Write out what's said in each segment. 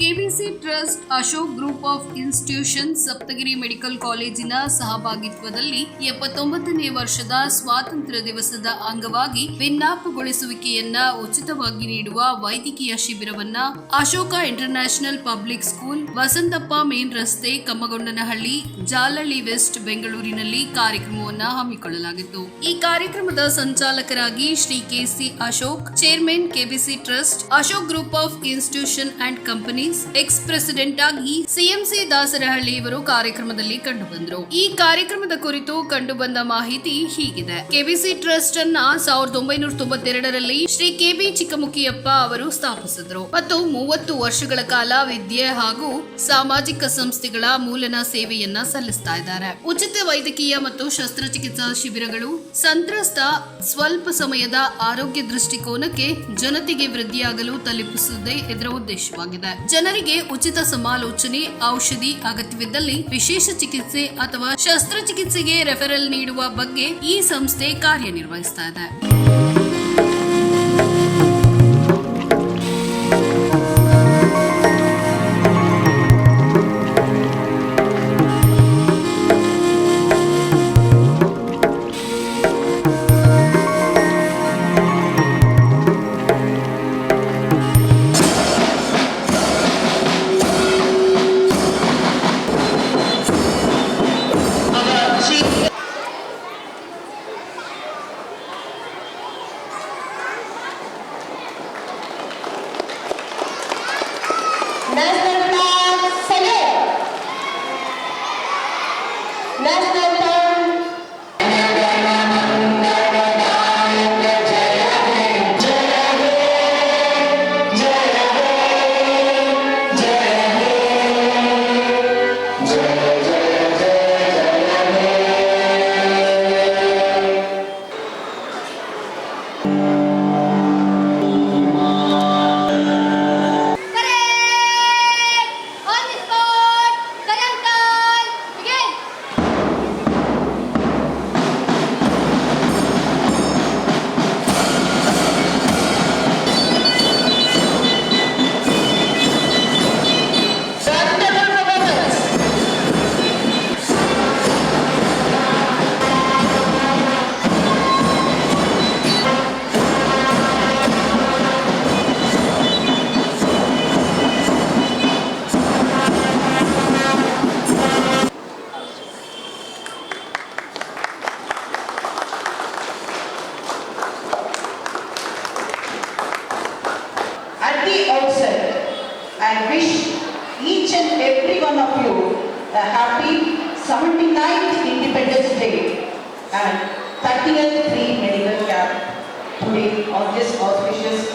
KBC trust Ashok group of institution Saptagiri medical ಕಾಲೇಜಿನ ಸಹಭಾಗಿತ್ವದಲ್ಲಿ ಎಪ್ಪತ್ತೊಂಬತ್ತನೇ ವರ್ಷದ ಸ್ವಾತಂತ್ರ್ಯ ದಿವಸದ ಅಂಗವಾಗಿ ಭಿನ್ನಾಪಗೊಳಿಸುವಿಕೆಯನ್ನ ಉಚಿತವಾಗಿ ನೀಡುವ ವೈದ್ಯಕೀಯ ಶಿಬಿರವನ್ನ Ashoka international public school Vasanthappa main ರಸ್ತೆ ಕಮ್ಮಗೊಂಡನಹಳ್ಳಿ, ಜಾಲಳ್ಳಿ ವೆಸ್ಟ್ ಬೆಂಗಳೂರಿನಲ್ಲಿ ಕಾರ್ಯಕ್ರಮವನ್ನ ಹಮ್ಮಿಕೊಳ್ಳಲಾಗಿತ್ತು. ಈ ಕಾರ್ಯಕ್ರಮದ ಸಂಚಾಲಕರಾಗಿ Shri KC Ashok, chairman KBC trust, Ashok group of institution and ex president ಆಗಿ ಸಿಎಂಸಿ ದಾಸರಹಳ್ಳಿ ಇವರು ಕಾರ್ಯಕ್ರಮದಲ್ಲಿ ಕಂಡುಬಂದರು. ಈ ಕಾರ್ಯಕ್ರಮದ ಕುರಿತು ಕಂಡುಬಂದ ಮಾಹಿತಿ ಹೀಗಿದೆ. ಕೆಬಿಸಿ ಟ್ರಸ್ಟ್ ಅನ್ನ ಸಾವಿರದ ಒಂಬೈನೂರ ತೊಂಬತ್ತೆರಡರಲ್ಲಿ ಶ್ರೀ ಕೆಬಿ ಚಿಕ್ಕಮುಖಿಯಪ್ಪ ಅವರು ಸ್ಥಾಪಿಸಿದ್ರು. ಮತ್ತು ಮೂವತ್ತು ವರ್ಷಗಳ ಕಾಲ ವಿದ್ಯೆ ಹಾಗೂ ಸಾಮಾಜಿಕ ಸಂಸ್ಥೆಗಳ ಮೂಲನ ಸೇವೆಯನ್ನ ಸಲ್ಲಿಸ್ತಾ ಇದ್ದಾರೆ. ಉಚಿತ ವೈದ್ಯಕೀಯ ಮತ್ತು ಶಸ್ತ್ರಚಿಕಿತ್ಸಾ ಶಿಬಿರಗಳು ಸಂತ್ರಸ್ತ ಸ್ವಲ್ಪ ಸಮಯದ ಆರೋಗ್ಯ ದೃಷ್ಟಿಕೋನಕ್ಕೆ ಜನತೆಗೆ ವೃದ್ಧಿಯಾಗಲು ತಲುಪಿಸುವುದೇ ಇದರ ಉದ್ದೇಶವಾಗಿದೆ. ಜನರಿಗೆ ಉಚಿತ ಸಮಾಲೋಚನೆ, ಔಷಧಿ ಅಗತ್ಯವಿದ್ದಲ್ಲಿ ವಿಶೇಷ ಚಿಕಿತ್ಸೆ ಅಥವಾ ಶಸ್ತ್ರಚಿಕಿತ್ಸೆಗೆ ರೆಫರಲ್ ನೀಡುವ ಬಗ್ಗೆ ಈ ಸಂಸ್ಥೆ ಕಾರ್ಯನಿರ್ವಹಿಸ್ತಾ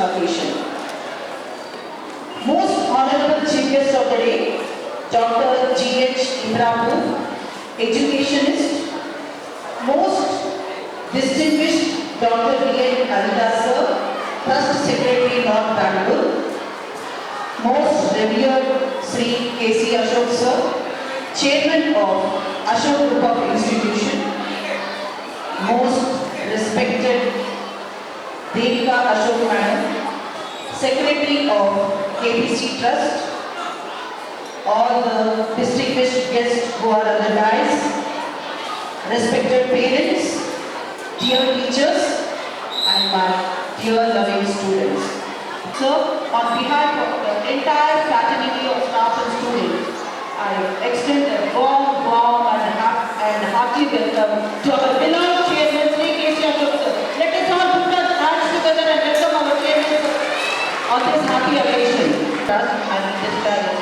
occasion. Most honorable chief guest of the day, Dr. G.H. Ibrahim, educationist, most distinguished Dr. B.N. Haridas sir, Trust Secretary North Bangalore, most revered Sri K.C. Ashok sir, Chairman of Ashok of Institution, most respected Devika Ashok Madam, Secretary of KBC Trust, all the distinguished guests who are on the dais, respected parents, dear teachers, and my dear loving students. So, on behalf of the entire fraternity of staff and students, I extend a warm, warm and hap- and hearty welcome to our beloved chairman, Sri K.C. Ashok sir. Let us all put our hands together and welcome our chairman sir on this happy occasion. And discharge.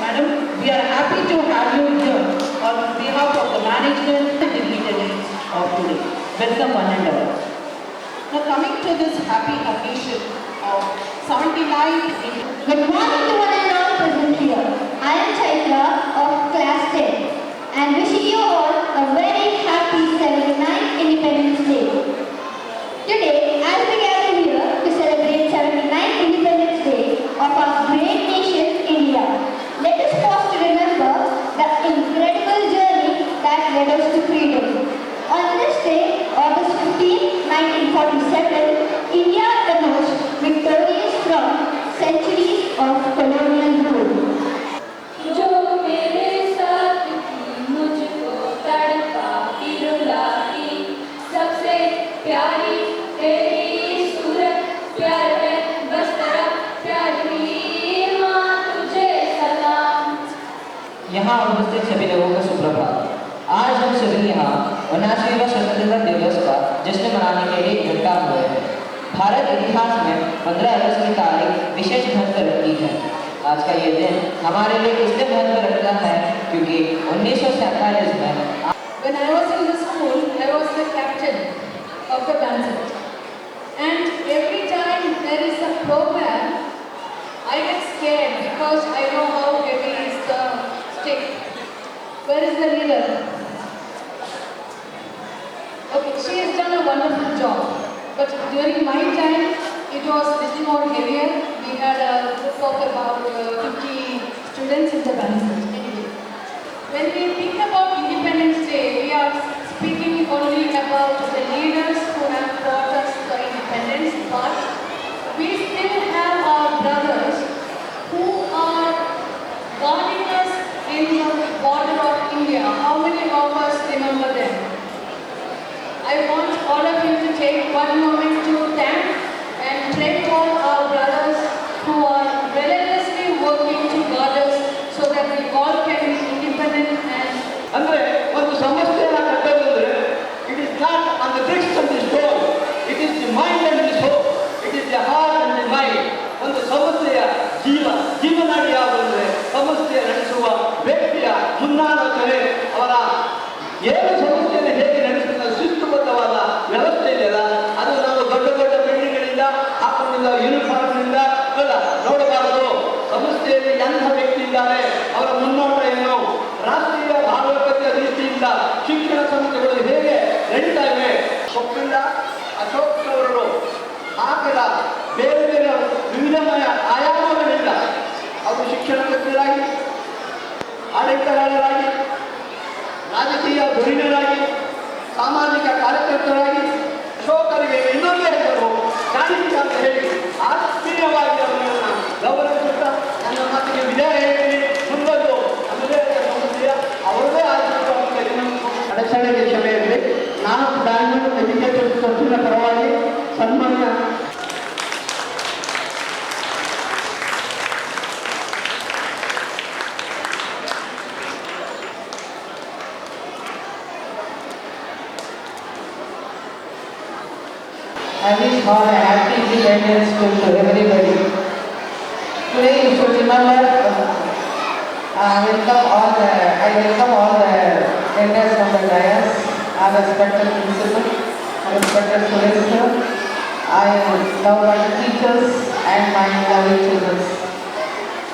Madam, we are happy to have you here on behalf of the management and dignitaries of today. Welcome one and all. Now coming to this happy occasion of 79 in- Good morning to one and all present here. I am Chaitra of class 10 and wishing you all a very happy 79th Independence Day. Today, as we of our great nation, India, let us pause to remember the incredible journey that led us to freedom. On this day, August 15, 1947, India emerged victorious from centuries of colonial Bharat इतिहास में 15 अगस्त की तारीख विशेष महत्व रखती है। आज का ये दिन हमारे लिए इसलिए महत्व रखता है क्योंकि उन्नीस सौ सैतालीस में ಆಡಳಿತಗಾರರಾಗಿ ರಾಜಕೀಯ ಧುರೀಣರಾಗಿ, ಸಾಮಾಜಿಕ ಕಾರ್ಯಕರ್ತರಾಗಿ, ಶೋಕರಿಗೆ ಇನ್ನೊಂದೇ ಹೆಸರು ಚಾಣಕ್ಯ ಅಂತ ಹೇಳಿ ಆತ್ಮೀಯವಾಗಿ ಅವರನ್ನು ಗೌರವಿಸುತ್ತಾ ನನ್ನ ಮಾತಿಗೆ ಅಡಚಣೆಗೆ ಕ್ಷಮೆ ಇರಲಿ ನಾನು ಬ್ಯಾಂಗ್ಳೂರು ಎಜುಕೇಟೆಡ್ ಪರವಾಗಿ ಸನ್ಮಾನ್ಯ All a happy independence to everybody. Today you should remember, uh, I welcome all the, I welcome all the elders from the dais, our respected principal, our respected solicitor. I love my teachers and my lovely children.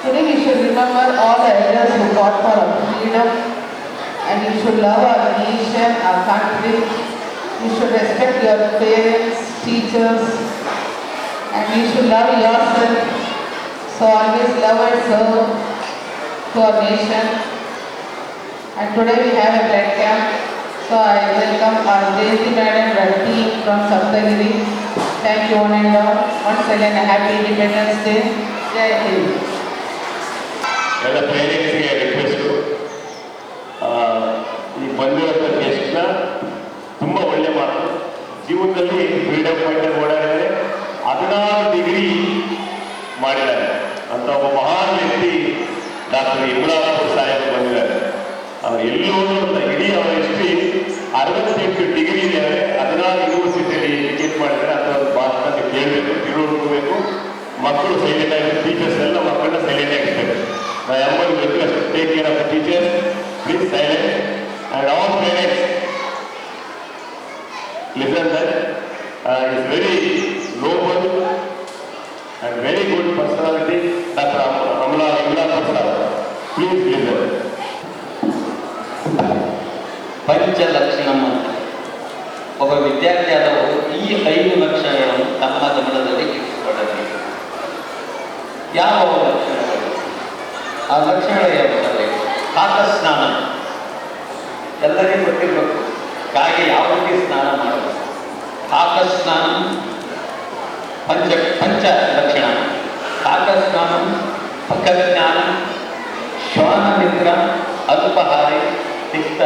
Today we should remember all the elders who fought for our freedom and we should love our nation, our country. You should respect your parents, teachers, and you should love yourself. So always love and serve to our nation. And today we have a blood camp. So I welcome our Daisy Madam and team from Saptagiri. Thank you one and all. Once again, a happy Independence Day. Jai Hind. ಎಲ್ಲ ಪೇರೆಂಟ್ಸ್ಗೆ request ಈ ಬಂದಿರೋಂಥ freedom fighter ಓಡಾಡಿದರೆ ಹದಿನಾರು degree ಮಾಡಿದ್ದಾರೆ. ಅಂತ ಒಬ್ಬ ಮಹಾನ್ ವ್ಯಕ್ತಿ doctor ಇಮ್ರಾಪುರ್ Saheb ಬಂದಿದ್ದಾರೆ. ಅವ್ರು ಎಲ್ಲಿ ಇಡೀ ಅವರ ಹಿಸ್ಟ್ರಿ ಅರವತ್ತೆಂಟು ಡಿಗ್ರಿ ಇದ್ದಾರೆ. ಹದಿನಾರು ಯೂನಿವರ್ಸಿಟಿಯಲ್ಲಿ ಎಜುಕೇಟ್ ಮಾಡಿದ್ದಾರೆ. ಅಂತ ಒಂದು ಭಾಷಣ ಕೇಳಬೇಕು. ತಿಳುವಳಿಕೆ ಮಕ್ಕಳು ಸೈಲೆಂಟ್ ಟೀಚರ್ಸ್ ಎಲ್ಲ ಮಕ್ಕಳನ್ನ ಸೈಲೆಂಟ್ ಆಗಿರ್ತಾರೆ My humble request take care of teachers please silent silent, all parents listen listen very noble and very good personality, Dr. Am- Amla Imla Prasad. Please listen. ಪಂಚಲಕ್ಷಣಂ ಒಬ್ಬ ವಿದ್ಯಾರ್ಥಿಯಾದವರು ಈ ಐದು ಲಕ್ಷಣಗಳನ್ನು ತಮ್ಮ ಗಮನದಲ್ಲಿ ಇಟ್ಟುಕೊಳ್ಳಬೇಕು ಯಾವ ಲಕ್ಷಣಗಳು? ಆ ಲಕ್ಷಣಗಳು ಯಾವುದಂದರೆ ಕಾಕ ಸ್ನಾನ ಎಲ್ಲರಿಗೂ ಗೊತ್ತಿರಬೇಕು. ಹಾಗೆ ಯಾವ ರೀತಿ ಸ್ನಾನ ಮಾಡಬೇಕು ಕಾಕ ಸ್ನಾನ ಪಂಚ ಪಂಚ ಲಕ್ಷಣ ಕಾಕ ಸ್ನಾನ ಪಕಜ್ಞಾನ ಶ್ವಾನಮಿತ್ರ ಅಲ್ಪಹಾರಿ ತಿಕ್ತ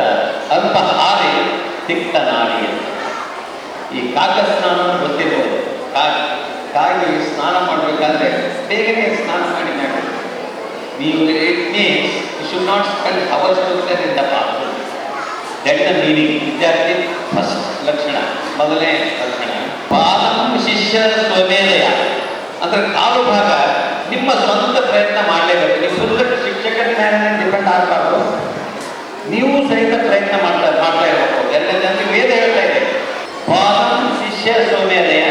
ಅಲ್ಪಹಾರಿ ತಿಕ್ತ ನಾಡಿ ಅಂತ ಈ ಕಾಕ ಸ್ನಾನ ಗೊತ್ತಿರ್ಬೋದು ಕಾಗಿ ಕಾಗಿ ಸ್ನಾನ ಮಾಡಬೇಕಾದ್ರೆ ಬೇಗನೆ ಸ್ನಾನ ಮಾಡಿ ಮಾಡಿ ನೀವು it means you should not spend hours together in the bathroom that the meaning ವಿದ್ಯಾರ್ಥಿ ಫಸ್ಟ್ ಲಕ್ಷಣ ಮೊದಲನೇ ಪಾದಂ ಶಿಷ್ಯ ಸ್ವಮೇಧಯ. ಅಂದ್ರೆ ಕಾಲು ಭಾಗ, ನಿಮ್ಮ ಸ್ವಂತ ಪ್ರಯತ್ನ ಮಾಡಲೇಬೇಕು. ನೀವು ಸುಂದರ ಶಿಕ್ಷಕರ ಮೇಲೆ ಡಿಪೆಂಡ್ ಆಗಬಾರ್ದು. ನೀವು ಸಹಿತ ಪ್ರಯತ್ನ ಮಾಡ್ತಾ ಮಾಡ್ತಾ ಇರಬೇಕು. ಎಲ್ಲ ಜನರಿಗೆ ವೇದ ಹೇಳ್ತಾ ಇದೆ. ಪಾದಂ ಶಿಷ್ಯ ಸ್ವಮೇಧಯ.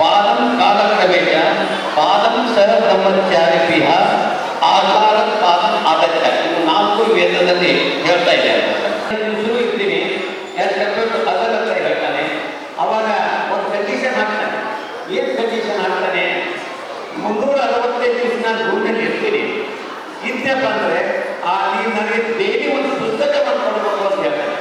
ಪಾದಂ ಕಾಲಕ್ರಮೇಶ ಪಾದಂ ಸಹ ಬ್ರಹ್ಮಚಾರಿಪಿಹ ಆಧಾರ ಪಾದಂ ಆದತ್ಯ ಇವು ನಾಲ್ಕು ವೇದದಲ್ಲಿ ಹೇಳ್ತಾ ಇದೆ ಶುರು ಇರ್ತೀನಿ ಅದರ ಹತ್ರ ಹೇಳ್ತಾನೆ ಅವಾಗ ಒಂದು ಕಂಡೀಷನ್ ಹಾಕ್ತಾನೆ ಹಾಕ್ತಾನೆ ಮುನ್ನೂರ ಅರವತ್ತೈದು ದಿವಸ ನಾನು ಭೂಮಿಯಲ್ಲಿ ಇರ್ತೀನಿ. ಇದ್ನಪ್ಪ ಅಂದ್ರೆ ಆ ನೀವು ನನಗೆ ಡೈಲಿ ಒಂದು ಪುಸ್ತಕವನ್ನು ಕೊಡಬೇಕು ಅಂತ ಹೇಳ್ತಾನೆ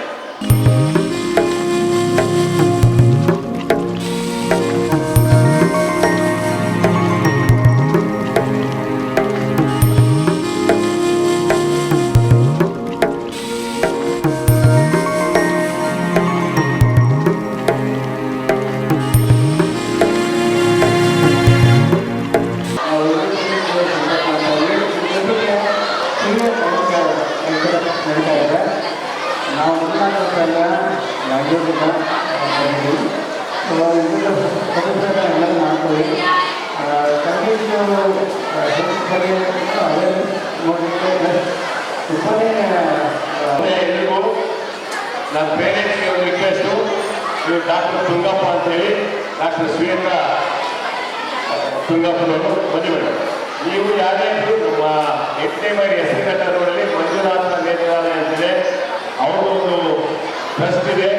ಟ್ರಸ್ಟ್ ಇದೆ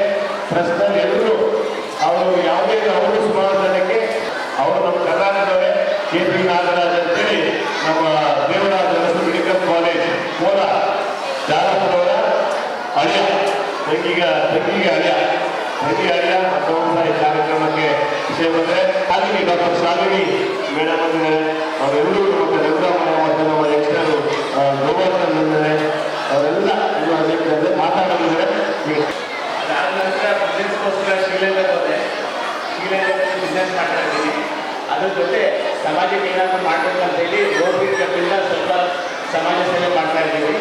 ಟ್ರಸ್ಟ್ನಲ್ಲಿ ಎಲ್ಲರೂ ಅವರು ಯಾವುದೇ ಅವರು ಸುಮಾರು ಅವರು ನಮ್ಮ ಕರ್ನಾಟಕವೇ ಕೆ ಪಿ ನಾಗರಾಜ್ ಅಂತೇಳಿ ನಮ್ಮ ದೇವರಾಜ ಮೆಡಿಕಲ್ ಕಾಲೇಜ್ ಕೋಲ ಜಾಲಪುರವರ ಅಳಿಯ. ತಂಗಿಗ ತಂಗಿಗೆ ಅಳಿಯ. ತಂಗಿ ಅಳಿಯ ಸಹ ಈ ಕಾರ್ಯಕ್ರಮಕ್ಕೆ ವಿಷಯ ಬಂದರೆ ಶಾಲಿನಿ ಡಾಕ್ಟರ್ ಶಾಲಿನಿ ಮೇಡಮ್ ಬಂದಿದ್ದಾರೆ ಅವರೆಲ್ಲರೂ ಮತ್ತೆ ನಮ್ಮ ಯಕ್ಷರು ಗೋವರ್ಧನ್ ಬಂದಿದ್ದಾರೆ ಅವರೆಲ್ಲ ಮಾತಾಡಿದ್ದಾರೆ ಅದಾದ ನಂತರ ಬಿಸ್ನೆಸ್ಗೋಸ್ಕರ ಶ್ರೀಲಂಕಾಗೆ ಹೋದೆ ಶ್ರೀಲಂಕಾದಲ್ಲಿ ಬಿಸ್ನೆಸ್ ಮಾಡ್ತಾ ಇದ್ದೀನಿ ಅದ್ರ ಜೊತೆ ಸಮಾಜಕ್ಕೆ ಏನಾದರೂ ಮಾಡಬೇಕು ಅಂತ ಹೇಳಿ ರೋಟರಿ ಕ್ಲಬ್ಬಿಂದ ಸ್ವಲ್ಪ ಸಮಾಜ ಸೇವೆ ಮಾಡ್ತಾ ಇದ್ದೀವಿ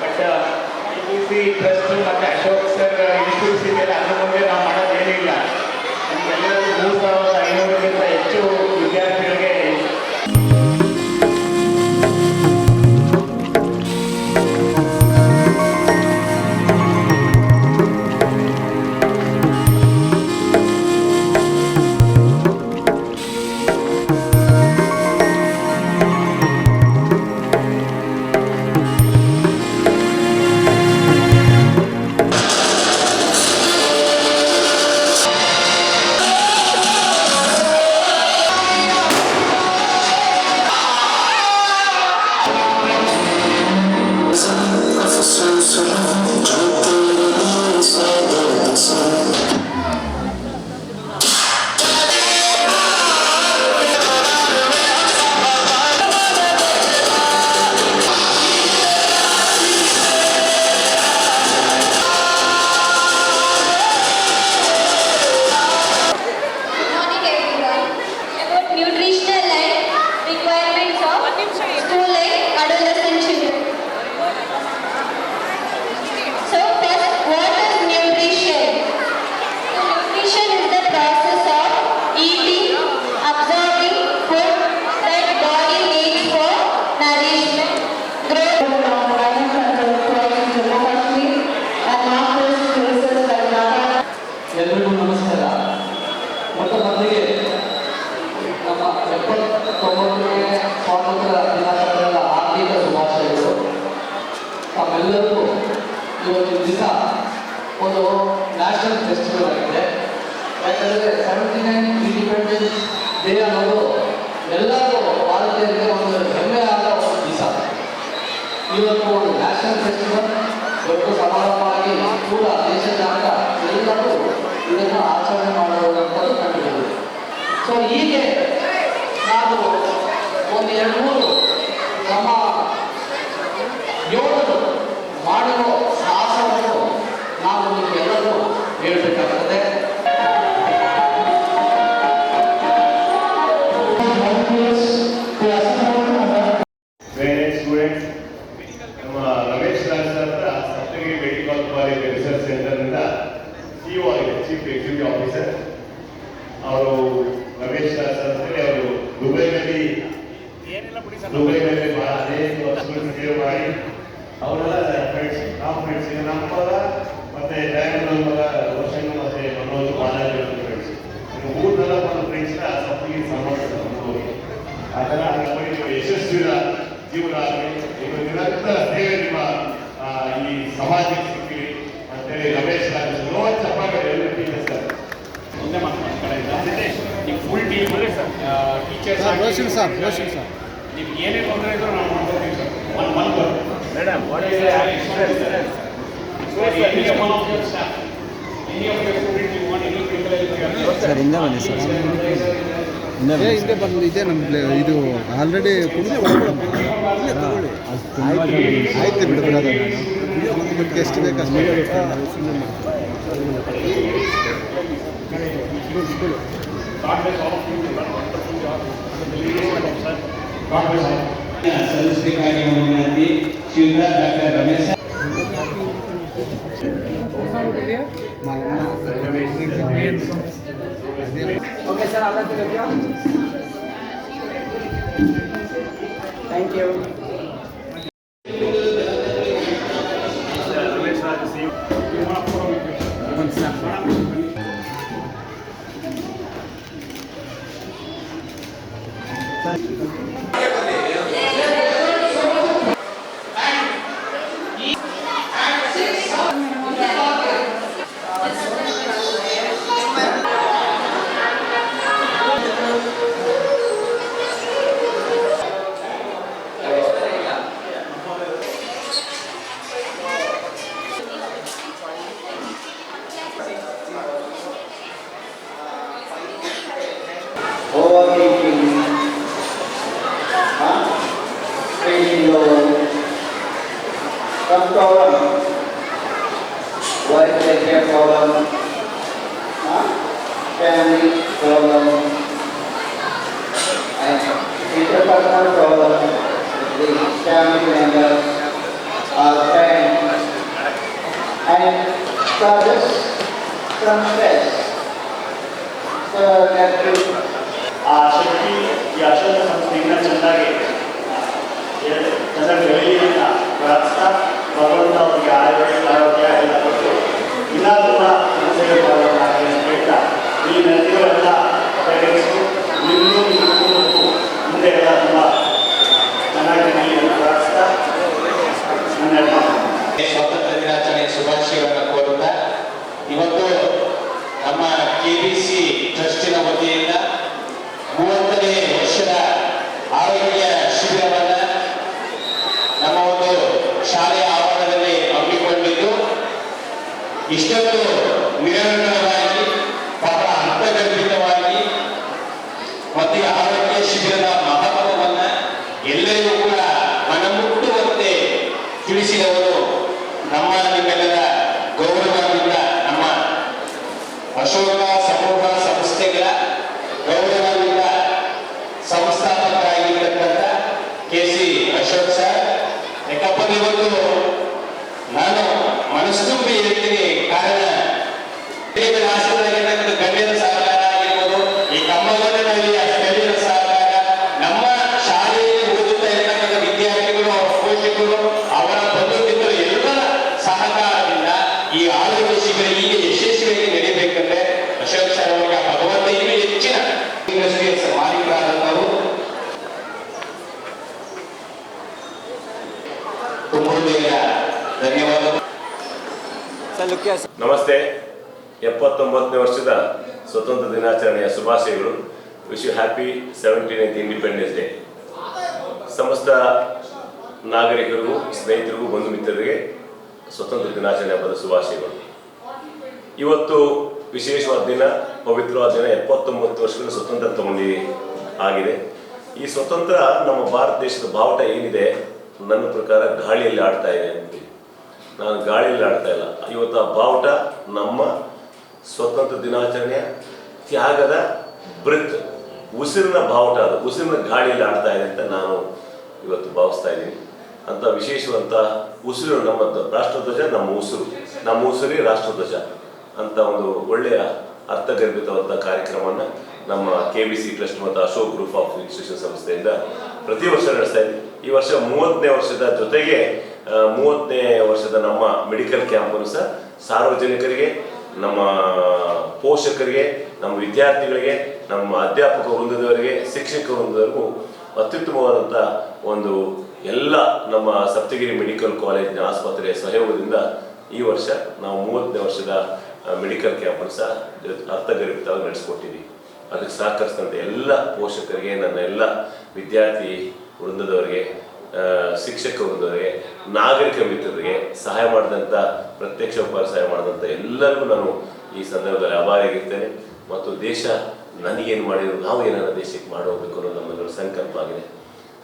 ಬಟ್ ಸಿ ಟ್ರಸ್ಟ್ ಮತ್ತು ಅಶೋಕ್ ಸರ್ ಇನ್ಸ್ಟಿಟ್ಯೂಟ್ಸ್ ಇದೆಯಲ್ಲ ಅದ್ರ ಮುಂದೆ ನಾವು ಮಾಡೋದು ಫೆಸ್ಟಿವಲ್ ಆಗಿದೆ. ಯಾಕಂದರೆ ಸೆವೆಂಟಿ ನೈನ್ ಇಂಡಿಪೆಂಡೆನ್ಸ್ ಡೇ ಅನ್ನೋದು ಎಲ್ಲರೂ ಭಾರತೀಯರಿಗೆ ಒಂದು ಹೆಮ್ಮೆ ಆದ ಒಂದು ದಿವಸ. ಇವತ್ತು ಒಂದು ನ್ಯಾಷನಲ್ ಫೆಸ್ಟಿವಲ್ ದೊಡ್ಡ ಸಮಾರಂಭವಾಗಿ ಕೂಡ ದೇಶದಾಗ ಎಲ್ಲರೂ ಇದನ್ನು ಆಚರಣೆ ಮಾಡುವಂಥದ್ದು ಕಂಡುಬಂದಿದೆ. ಸೊ ಹೀಗೆ ನಾವು ಒಂದು ಎರಡು, ಮೂರು ಚೀಫ್ ಎಕ್ಸಿಕ್ಯೂಟಿವ್ ಆಫೀಸರ್ ಅವರು ರಮೇಶ್ ದಾಸ್ ಅಂತೇಳಿ ಅವರು ದುಬೈನಲ್ಲಿ ದುಬೈ ಸರ್ ಹಿಂದೆ ಬನ್ನಿ ಸರ್. ಹಿಂದೆ ಹಿಂದೆ ಬಂದು ಇದೆ ನಮ್ಮ ಇದು ಆಲ್ರೆಡಿ ಕುಡಿದು ಆಯ್ತು ಬಿಡು. ಬಿಡೋದು ನಿಮ್ಗೆ ಎಷ್ಟು ಬೇಕು ಅಷ್ಟು ರಮೇಶ್ ಓಕೆ ಸರ್ ಅಲ್ಲ thank you Ramesh Raj stress. So that will ಆ, ಶಕ್ತಿ, ಈ ಅಶೋಕ ಸಂಸ್ಥೆಯಿಂದ ಚೆನ್ನಾಗಿ ಚೆನ್ನಾಗಿ ಬೆಳೀಲಿ ಅಂತ ಪ್ರಾರ್ಥಿಸ್ತಾ ಭಗವಂತ ಅವರಿಗೆ ಆರೋಗ್ಯ ಆರೋಗ್ಯ ಎಲ್ಲ ಕೊಟ್ಟು ಇನ್ನೂ ತುಂಬ ಸೇವೆ ಮಾಡೋದಾಗಲಿ ಅಂತ ಹೇಳ್ತಾ ಈ ನದಿಗಳೆಲ್ಲ ತೆಗೆದು ನಿನ್ನೂ ಮುಂದೆ ಎಲ್ಲ ತುಂಬ ಚೆನ್ನಾಗಿ ನಡೀಲಿ ಅಂತ ಪ್ರಾರ್ಥಿಸ್ತಾ ನನ್ನ ಹೇಳ್ತೀನಿ. ಸ್ವಾತಂತ್ರ್ಯ ದಿನಾಚರಣೆಯ ಶುಭಾಶಯಗಳನ್ನು ಕೋರುತ್ತಾ ಇವತ್ತು ನಮ್ಮ ಕೆಬಿಸಿ ಟ್ರಸ್ಟಿನ ವತಿಯಿಂದ ಮೂವತ್ತನೇ ವರ್ಷದ ಆರೋಗ್ಯ ಶಿಬಿರವನ್ನ ನಮ್ಮ ಒಂದು ಶಾಲೆಯ ಆವರಣದಲ್ಲಿ ಹಮ್ಮಿಕೊಂಡಿದ್ದು ಇಷ್ಟೊಂದು ನಿರಂತರವಾಗಿ ಬಹಳ ಅರ್ಥಗರ್ಭಿತವಾಗಿ ಮತ್ತು ಆರೋಗ್ಯ ಶಿಬಿರದ ಮಹತ್ವವನ್ನ ಎಲ್ಲರಿಗೂ ಕೂಡ ಮನಮುಟ್ಟುವಂತೆ ತಿಳಿಸಿದವರು ನಮ್ಮ ನಿಮ್ಮೆಲ್ಲರ ಗೌರವದಿಂದ ನಮ್ಮ ಅಶೋಕ ನಮಸ್ತೆ. ಎಪ್ಪತ್ತೊಂಬತ್ತನೇ ವರ್ಷದ ಸ್ವತಂತ್ರ ದಿನಾಚರಣೆಯ ಶುಭಾಶಯಗಳು. Wish you happy seventeenth independence day ಸಮಸ್ತ ನಾಗರಿಕರಿಗೂ, ಸ್ನೇಹಿತರಿಗೂ ಬಂಧು ಮಿತ್ರರಿಗೆ ಸ್ವತಂತ್ರ ದಿನಾಚರಣೆ ಹಬ್ಬದ ಶುಭಾಶಯಗಳು. ಇವತ್ತು ವಿಶೇಷವಾದ ದಿನ, ಪವಿತ್ರವಾದ ದಿನ, ಎಪ್ಪತ್ತೊಂಬತ್ತು ವರ್ಷಗಳ ಸ್ವತಂತ್ರ ತಗೊಂಡಿ ಆಗಿದೆ. ಈ ಸ್ವತಂತ್ರ ನಮ್ಮ ಭಾರತ ದೇಶದ ಬಾವುಟ ಏನಿದೆ? ನನ್ನ ಪ್ರಕಾರ ಗಾಳಿಯಲ್ಲಿ ಆಡ್ತಾ ಇದೆ ನಾನು ಗಾಳಿಯಲ್ಲಿ ಆಡ್ತಾ ಇಲ್ಲ. ಇವತ್ತು ಆ ಬಾವುಟ ನಮ್ಮ ಸ್ವತಂತ್ರ ದಿನಾಚರಣೆಯ ತ್ಯಾಗದ ಬೃತ್ ಉಸಿರಿನ ಬಾವುಟ ಅದು. ಉಸಿರಿನ ಗಾಳಿಯಲ್ಲಿ ಆಡ್ತಾ ಇದೆ ಅಂತ ನಾನು ಇವತ್ತು ಭಾವಿಸ್ತಾ ಇದ್ದೀನಿ. ಅಂತ ವಿಶೇಷವಂತ ಉಸಿರು ನಮ್ಮ ರಾಷ್ಟ್ರಧ್ವಜ, ನಮ್ಮ ಉಸಿರು. ನಮ್ಮ ಉಸಿರಿ ರಾಷ್ಟ್ರಧ್ವಜ ಅಂತ ಒಂದು ಒಳ್ಳೆಯ ಅರ್ಥಗರ್ಭಿತವಾದ ಕಾರ್ಯಕ್ರಮವನ್ನು ನಮ್ಮ ಕೆ ಬಿ ಸಿ ಟ್ರಸ್ಟ್ ಮತ್ತು ಅಶೋಕ್ ಗ್ರೂಪ್ ಆಫ್ ಇನ್ಸ್ಟಿಟ್ಯೂಷನ್ ಸಂಸ್ಥೆಯಿಂದ ಪ್ರತಿ ವರ್ಷ ನಡೆಸ್ತಾ ಇದ್ದೀವಿ ಈ ವರ್ಷ ಮೂವತ್ತನೇ ವರ್ಷದ ಜೊತೆಗೆ ಮೂವತ್ತನೇ ವರ್ಷದ ನಮ್ಮ ಮೆಡಿಕಲ್ ಕ್ಯಾಂಪನ್ನು ಸಹ ಸಾರ್ವಜನಿಕರಿಗೆ, ನಮ್ಮ ಪೋಷಕರಿಗೆ, ನಮ್ಮ ವಿದ್ಯಾರ್ಥಿಗಳಿಗೆ, ನಮ್ಮ ಅಧ್ಯಾಪಕ ವೃಂದದವರಿಗೆ, ಶಿಕ್ಷಕ ವೃಂದದವರೆಗೂ ಅತ್ಯುತ್ತಮವಾದಂಥ ಒಂದು ಎಲ್ಲ ನಮ್ಮ ಸಪ್ತಗಿರಿ ಮೆಡಿಕಲ್ ಕಾಲೇಜಿನ ಆಸ್ಪತ್ರೆಯ ಸಹಯೋಗದಿಂದ ಈ ವರ್ಷ ನಾವು ಮೂವತ್ತನೇ ವರ್ಷದ ಮೆಡಿಕಲ್ ಕ್ಯಾಂಪನ್ನು ಸಹ ಅರ್ಥಗರ್ಭಿತವಾಗಿ ನಡೆಸಿಕೊಟ್ಟಿದ್ದೀವಿ. ಅದಕ್ಕೆ ಸಹಕರಿಸಿದಂಥ ಎಲ್ಲ ಪೋಷಕರಿಗೆ, ನನ್ನ ಎಲ್ಲ ವಿದ್ಯಾರ್ಥಿ ವೃಂದದವರಿಗೆ ಶಿಕ್ಷಕ ವೃಂದರಿಗೆ ನಾಗರಿಕ ಮಿತ್ರರಿಗೆ ಸಹಾಯ ಮಾಡಿದಂಥ ಪ್ರತ್ಯಕ್ಷ ಉಪಕಾರ ಸಹಾಯ ಮಾಡಿದಂಥ ಎಲ್ಲರಿಗೂ ನಾನು ಈ ಸಂದರ್ಭದಲ್ಲಿ ಆಭಾರಿಯಾಗಿರ್ತೇನೆ ಮತ್ತು ದೇಶ ನನಗೇನು ಮಾಡಿದ್ರು, ನಾವು ಏನಾರ ದೇಶಕ್ಕೆ ಮಾಡೋಬೇಕು ಅನ್ನೋದು ನಮ್ಮೆಲ್ಲರ ಸಂಕಲ್ಪ ಆಗಿದೆ.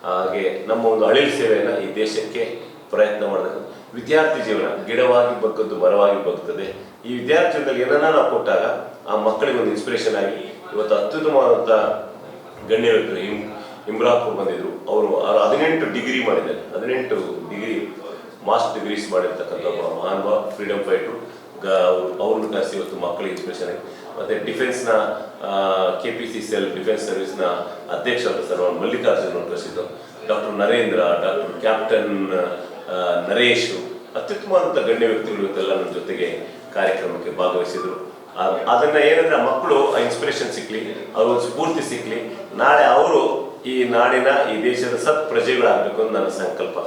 ಹಾಗೆ ನಮ್ಮ ಒಂದು ಅಳಿಲ್ ಸೇವೆಯನ್ನು ಈ ದೇಶಕ್ಕೆ ಪ್ರಯತ್ನ ಮಾಡಬೇಕು. ವಿದ್ಯಾರ್ಥಿ ಜೀವನ ಗಿಡವಾಗಿ ಬಗ್ಗದ್ದು, ಮರವಾಗಿ ಬಗ್ತದೆ ಈ ವಿದ್ಯಾರ್ಥಿ ಜೀವನದಲ್ಲಿ ಏನನ್ನ ನಾವು ಕೊಟ್ಟಾಗ ಆ ಮಕ್ಕಳಿಗೆ ಒಂದು ಇನ್ಸ್ಪಿರೇಷನ್ ಆಗಿ ಇವತ್ತು ಅತ್ಯುತ್ತಮವಾದಂಥ ಗಣ್ಯರು ವ್ಯಕ್ತಿಗಳು ಇಮ್ ಇಮ್ರಾಪುರ್ ಬಂದಿದ್ರು. ಅವರು ಹದಿನೆಂಟು ಡಿಗ್ರಿ ಮಾಡಿದ್ದಾರೆ. ಹದಿನೆಂಟು ಡಿಗ್ರಿ ಮಾಸ್ಟರ್ ಡಿಗ್ರೀಸ್ ಮಾಡಿರ್ತಕ್ಕಂಥ ಒಬ್ಬ ಮಹಾನುಭಾವ ಫ್ರೀಡಮ್ ಫೈಟ್ರು ಅವ್ರನ್ನ ಕರೆಸಿ ಇವತ್ತು ಮಕ್ಕಳಿಗೆ ಇನ್ಸ್ಪಿರೇಷನ್ ಆಗಿ ಮತ್ತು ಡಿಫೆನ್ಸ್ನ K P C cell defence ಸರ್ವಿಸ್ನ ಅಧ್ಯಕ್ಷ ಸರ್ ಮಲ್ಲಿಕಾರ್ಜುನ್ ಅವರು ಕರೆಸಿದ್ರು doctor Narendra, doctor captain Naresh ಅತ್ಯುತ್ತಮವಾದಂಥ ಗಣ್ಯ ವ್ಯಕ್ತಿಗಳು ಇವತ್ತೆಲ್ಲ ನನ್ನ ಜೊತೆಗೆ ಕಾರ್ಯಕ್ರಮಕ್ಕೆ ಭಾಗವಹಿಸಿದರು. ಅದನ್ನು ಏನಂದ್ರೆ ಮಕ್ಕಳು ಇನ್ಸ್ಪಿರೇಷನ್ ಸಿಕ್ಕಲಿ ಅವ್ರ ಸ್ಫೂರ್ತಿ ಸಿಕ್ಕಲಿ ನಾಳೆ ಅವರು ಈ ನಾಡಿನ, ಈ ದೇಶದ ಸತ್ ಪ್ರಜೆಗಳಾಗಬೇಕು ಅಂತ ನನ್ನ ಸಂಕಲ್ಪ.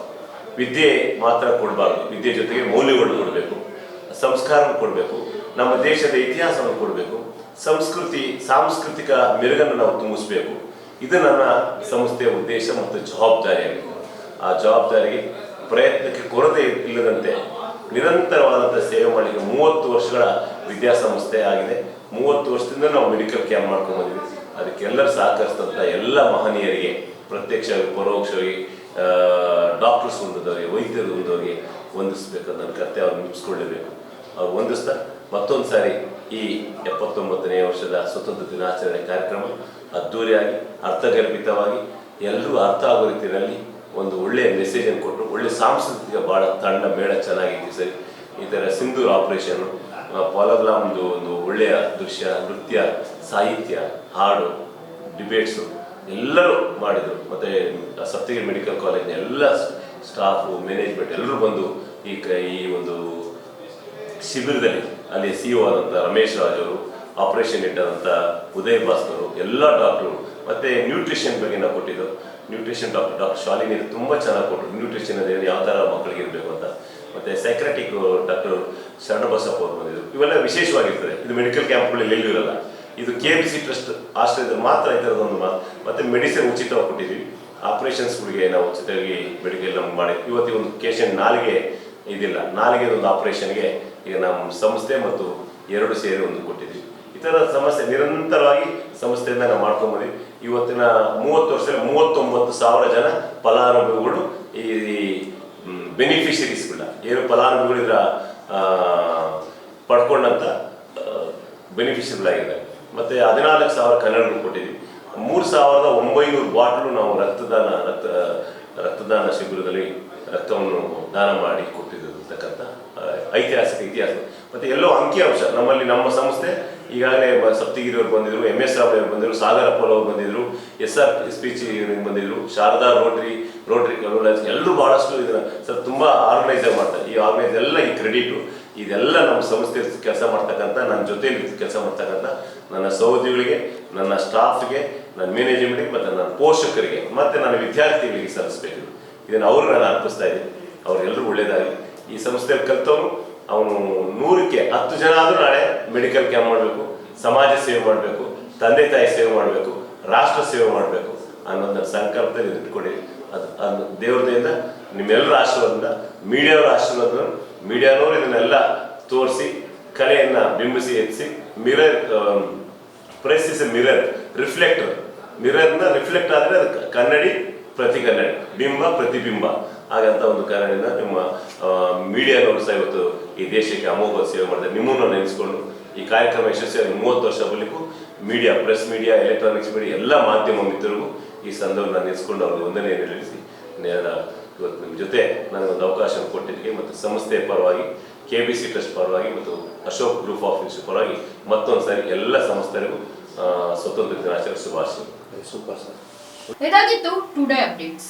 ವಿದ್ಯೆ ಮಾತ್ರ ಕೊಡಬಾರ್ದು. ವಿದ್ಯೆ ಜೊತೆಗೆ ಮೌಲ್ಯಗಳು ಕೊಡಬೇಕು. ಸಂಸ್ಕಾರ ಕೊಡಬೇಕು. ನಮ್ಮ ದೇಶದ ಇತಿಹಾಸವನ್ನು ಕೊಡಬೇಕು. ಸಂಸ್ಕೃತಿ, ಸಾಂಸ್ಕೃತಿಕ ಮೆರುಗನ್ನು ನಾವು ತುಂಬಿಸ್ಬೇಕು. ಇದು ನನ್ನ ಸಂಸ್ಥೆಯ ಉದ್ದೇಶ ಮತ್ತು ಜವಾಬ್ದಾರಿಯಾಗಿದೆ ಆ ಜವಾಬ್ದಾರಿಗೆ ಪ್ರಯತ್ನಕ್ಕೆ ಕೊರತೆ ಇಲ್ಲದಂತೆ ನಿರಂತರವಾದಂಥ ಸೇವೆ ಮಾಡಲಿಕ್ಕೆ ಮೂವತ್ತು ವರ್ಷಗಳ ವಿದ್ಯಾಸಂಸ್ಥೆ ಆಗಿದೆ. ಮೂವತ್ತು ವರ್ಷದಿಂದ ನಾವು ಮೆಡಿಕಲ್ ಕ್ಯಾಂಪ್ ಮಾಡ್ಕೊಂಡು ಬಂದಿದ್ವಿ ಅದಕ್ಕೆಲ್ಲರೂ ಸಹಕರಿಸಿದಂಥ ಎಲ್ಲ ಮಹನೀಯರಿಗೆ ಪ್ರತ್ಯಕ್ಷವಾಗಿ ಪರೋಕ್ಷವಾಗಿ ಡಾಕ್ಟರ್ಸ್ ಹೊಂದದವರಿಗೆ ವೈದ್ಯರು ಹೊಂದವರಿಗೆ ಹೊಂದಿಸ್ಬೇಕಂತ ನನ್ನ ಕತೆ ಅವ್ರು ಮುಗಿಸ್ಕೊಳ್ಳೇಬೇಕು ಅವ್ರು ವಂದಿಸ್ತಾ ಮತ್ತೊಂದು ಸಾರಿ ಈ ಎಪ್ಪತ್ತೊಂಬತ್ತನೇ ವರ್ಷದ ಸ್ವತಂತ್ರ ದಿನಾಚರಣೆ ಕಾರ್ಯಕ್ರಮ ಅದ್ಧೂರಿಯಾಗಿ ಅರ್ಥಗರ್ಭಿತವಾಗಿ, ಎಲ್ಲರೂ ಅರ್ಥ ಆಗೋ ರೀತಿಯಲ್ಲಿ ಒಂದು ಒಳ್ಳೆಯ ಮೆಸೇಜನ್ನು ಕೊಟ್ಟು ಒಳ್ಳೆ ಸಾಂಸ್ಕೃತಿಕ ಭಾಳ ತಂಡ, ಮೇಳ ಚೆನ್ನಾಗಿತ್ತು ಸರಿ. ಈ ಥರ ಸಿಂಧೂರ್ ಆಪರೇಷನ್ ಪಾಲಗ್ಲಾಮ್ದು ಒಂದು ಒಳ್ಳೆಯ ದೃಶ್ಯ, ನೃತ್ಯ, ಸಾಹಿತ್ಯ, ಹಾಡು ಡಿಬೇಟ್ಸು ಎಲ್ಲರೂ ಮಾಡಿದರು. ಮತ್ತು ಸಪ್ತಗಿರಿ ಮೆಡಿಕಲ್ ಕಾಲೇಜಿನ ಎಲ್ಲ ಸ್ಟಾಫು ಮ್ಯಾನೇಜ್ಮೆಂಟ್ ಎಲ್ಲರೂ ಬಂದು ಈ ಕ, ಈ ಒಂದು ಶಿಬಿರದಲ್ಲಿ ಅಲ್ಲಿ ಸಿ ಒ ಆದಂಥ ರಮೇಶ್ ರಾಜ್ ಅವರು ಆಪರೇಷನ್ ಆದಂಥ ಉದಯ್ ಭಾಸ್ಕರ್ ಎಲ್ಲ ಡಾಕ್ಟ್ರು ಮತ್ತು ನ್ಯೂಟ್ರಿಷನ್ ಬಗ್ಗೆ ನಾವು ಕೊಟ್ಟಿದ್ದು. ನ್ಯೂಟ್ರಿಷನ್ ಡಾಕ್ಟರ್ ಡಾಕ್ಟರ್ ಶಾಲಿನಿ ತುಂಬ ಚೆನ್ನಾಗಿ ಕೊಟ್ಟರು ನ್ಯೂಟ್ರಿಷನ್ ಅದೇನು ಯಾವ ಥರ ಮಕ್ಕಳಿಗೆ ಇರಬೇಕು ಅಂತ. ಮತ್ತು ಸೈಕ್ರೆಟಿಕ್ ಡಾಕ್ಟರ್ ಶರಣಬಸಪ್ಪ ಅವರು ಬಂದಿದ್ರು ಇವೆಲ್ಲ ವಿಶೇಷವಾಗಿರ್ತದೆ. ಇದು ಮೆಡಿಕಲ್ ಕ್ಯಾಂಪ್ಗಳಲ್ಲಿ ಎಲ್ಲೂ ಇರಲ್ಲ. ಇದು ಕೆ ಬಿ ಸಿ ಟ್ರಸ್ಟ್ ಆಶ್ರಯದಲ್ಲಿ ಮಾತ್ರ ಈ ಥರದೊಂದು ಮಾತು. ಮತ್ತು ಮೆಡಿಸಿನ್ ಉಚಿತವಾಗಿ ಕೊಟ್ಟಿದ್ವಿ ಆಪರೇಷನ್ಸ್ಗಳಿಗೆ ನಾವು ಉಚಿತವಾಗಿ ಮೆಡಿಕಲ್ ನಮ್ಗೆ ಮಾಡಿ. ಇವತ್ತಿ ಒಂದು ಕೇಶನ್ ನಾಲಿಗೆ ಇದಿಲ್ಲ. ನಾಲಿಗೆ ಒಂದು ಆಪರೇಷನ್ಗೆ ಈಗ ನಮ್ಮ ಸಂಸ್ಥೆ ಮತ್ತು ಎರಡು ಸೇರಿ ಒಂದು ಕೊಟ್ಟಿದ್ವಿ ಈ ಥರ ಸಮಸ್ಯೆ ನಿರಂತರವಾಗಿ ಸಂಸ್ಥೆಯಿಂದ ನಾವು ಮಾಡ್ಕೊಂಬಂದ್ವಿ. ಇವತ್ತಿನ ಮೂವತ್ತು ವರ್ಷದಲ್ಲಿ ಮೂವತ್ತೊಂಬತ್ತು ಸಾವಿರ ಜನ ಫಲಾನುಭವಿಗಳು ಈ ಬೆನಿಫಿಷರೀಸ್ಗಳ ಏನು ಫಲಾನುಭವಿಗಳಿಂದ ಪಡ್ಕೊಂಡಂತ ಆಗಿದೆ ಮತ್ತು ಹದಿನಾಲ್ಕು ಸಾವಿರ ಕನ್ನಡಗಳು ಕೊಟ್ಟಿದ್ವಿ ಮೂರು ಸಾವಿರದ ಒಂಬೈನೂರು ಬಾಟ್ಲು ನಾವು ರಕ್ತದಾನ, ರಕ್ತ, ರಕ್ತದಾನ ಶಿಬಿರದಲ್ಲಿ ರಕ್ತವನ್ನು ದಾನ ಮಾಡಿ ಕೊಟ್ಟಿದ್ದಕ್ಕಂಥ ಐತಿಹಾಸಿಕ ಇತಿಹಾಸ. ಮತ್ತು ಎಲ್ಲೋ ಅಂಕಿಅಂಶ, ನಮ್ಮಲ್ಲಿ ನಮ್ಮ ಸಂಸ್ಥೆ ಈಗಾಗಲೇ ಸಪ್ತಗಿರಿಯವರು ಬಂದಿದ್ರು ಎಂ ಎಸ್ ಅವರು ಬಂದಿದ್ರು, ಸಾಗರ ಪೋಲ್ ಅವರು ಬಂದಿದ್ರು ಎಸ್ ಆರ್ ಸ್ಪೀಚ್ ಬಂದಿದ್ರು, ಶಾರದಾ ರೋಟ್ರಿ ರೋಟ್ರಿ ಎಲ್ಲರೂ ಬಹಳಷ್ಟು ಇದನ್ನ ಸರ್, ತುಂಬ ಆರ್ಗನೈಸ್ ಮಾಡ್ತಾರೆ. ಈ ಆರ್ಗನೈಸ್ ಎಲ್ಲ ಈ ಕ್ರೆಡಿಟು ಇದೆಲ್ಲ ನಮ್ಮ ಸಂಸ್ಥೆ ಕೆಲಸ ಮಾಡ್ತಕ್ಕಂಥ ನನ್ನ ಜೊತೆಯಲ್ಲಿ ಕೆಲಸ ಮಾಡ್ತಕ್ಕಂಥ ನನ್ನ ಸಹೋದ್ಯೋಗಿಗಳಿಗೆ, ನನ್ನ ಸ್ಟಾಫ್ಗೆ ನನ್ನ ಮ್ಯಾನೇಜ್ಮೆಂಟ್ಗೆ ಮತ್ತು ನನ್ನ ಪೋಷಕರಿಗೆ, ಮತ್ತು ನನ್ನ ವಿದ್ಯಾರ್ಥಿಗಳಿಗೆ ಸಲ್ಲಿಸ್ಬೇಕು. ಇದನ್ನು ಅವರು ನಾನು ಅರ್ಪಿಸ್ತಾ ಇದ್ದೀನಿ. ಅವರೆಲ್ಲರೂ ಒಳ್ಳೇದಾಗಲಿ. ಈ ಸಂಸ್ಥೆಯಲ್ಲಿ ಕಲ್ತವನು ಅವನು ನೂರಕ್ಕೆ ಹತ್ತು ಜನ ಆದರೂ ನಾಳೆ ಮೆಡಿಕಲ್ ಕ್ಯಾಂಪ್ ಮಾಡಬೇಕು, ಸಮಾಜ ಸೇವೆ ಮಾಡಬೇಕು, ತಂದೆ ತಾಯಿ ಸೇವೆ ಮಾಡಬೇಕು, ರಾಷ್ಟ್ರ ಸೇವೆ ಮಾಡಬೇಕು ಅನ್ನೋದನ್ನ ಸಂಕಲ್ಪದಲ್ಲಿ ಇಟ್ಕೊಡಿ ಅದು ಅದು ದೇವ್ರದಿಂದ ನಿಮ್ಮೆಲ್ಲರ ಆಶೀರ್ವಾದದಿಂದ, ಮೀಡಿಯಾವ್ರ ಆಶೀರ್ವಾದ ಮೀಡಿಯಾನವರು ಇದನ್ನೆಲ್ಲ ತೋರಿಸಿ, ಕಲೆಯನ್ನು ಬಿಂಬಿಸಿ ಎತ್ತಿಸಿ mirror press is a mirror reflector ಮಿರರ್ನ reflect ಆದರೆ ಅದು ಕನ್ನಡಿ ಪ್ರತಿ ಕನ್ನಡಿ ಬಿಂಬ ಪ್ರತಿಬಿಂಬ. ಹಾಗಂತ ಒಂದು ಕಾರಣದಿಂದ ನಿಮ್ಮ ಮೀಡಿಯಾ ಸಹ ಇವತ್ತು ಈ ದೇಶಕ್ಕೆ ಅಮೋಘ ಸೇವೆ ಮಾಡಿದೆ. ನಿಮ್ಮನ್ನು ನೆನೆಸ್ಕೊಂಡು ಈ ಕಾರ್ಯಕ್ರಮ ಯಶಸ್ವಿಯಾಗಿ ಮೂವತ್ತು ವರ್ಷ ಬರಲಿಕ್ಕೂ media press media electronics media ಎಲ್ಲ ಮಾಧ್ಯಮ ಮಿತ್ರರಿಗೂ ಈ ಸಂದರ್ಭ ನೆನೆಸ್ಕೊಂಡು ಅವ್ರಿಗೆ ಒಂದನೇ ನಿಲ್ಲಿಸಿ ನೇರ ಇವತ್ತು ನಿಮ್ಮ ಜೊತೆ ನನಗೊಂದು ಅವಕಾಶ ಕೊಟ್ಟಿದ್ದಕ್ಕೆ ಮತ್ತು ಸಂಸ್ಥೆಯ ಪರವಾಗಿ ಕೆ ಬಿ ಸಿ ಟ್ರಸ್ಟ್ ಪರವಾಗಿ ಮತ್ತು ಅಶೋಕ್ ಗ್ರೂಪ್ ಆಫ್ ಇನ್ಸ್ಟಿಟ್ಯೂಟ್ ಪರವಾಗಿ ಮತ್ತೊಂದು ಸಾರಿ ಎಲ್ಲ ಸಂಸ್ಥೆಗಳಿಗೂ ಸ್ವತಂತ್ರ ದಿನಾಚರಣೆ ಶುಭಾಶಯ. Super sir. ಇದಾಗಿತ್ತು ಟುಡೇ ಅಪ್ಡೇಟ್ಸ್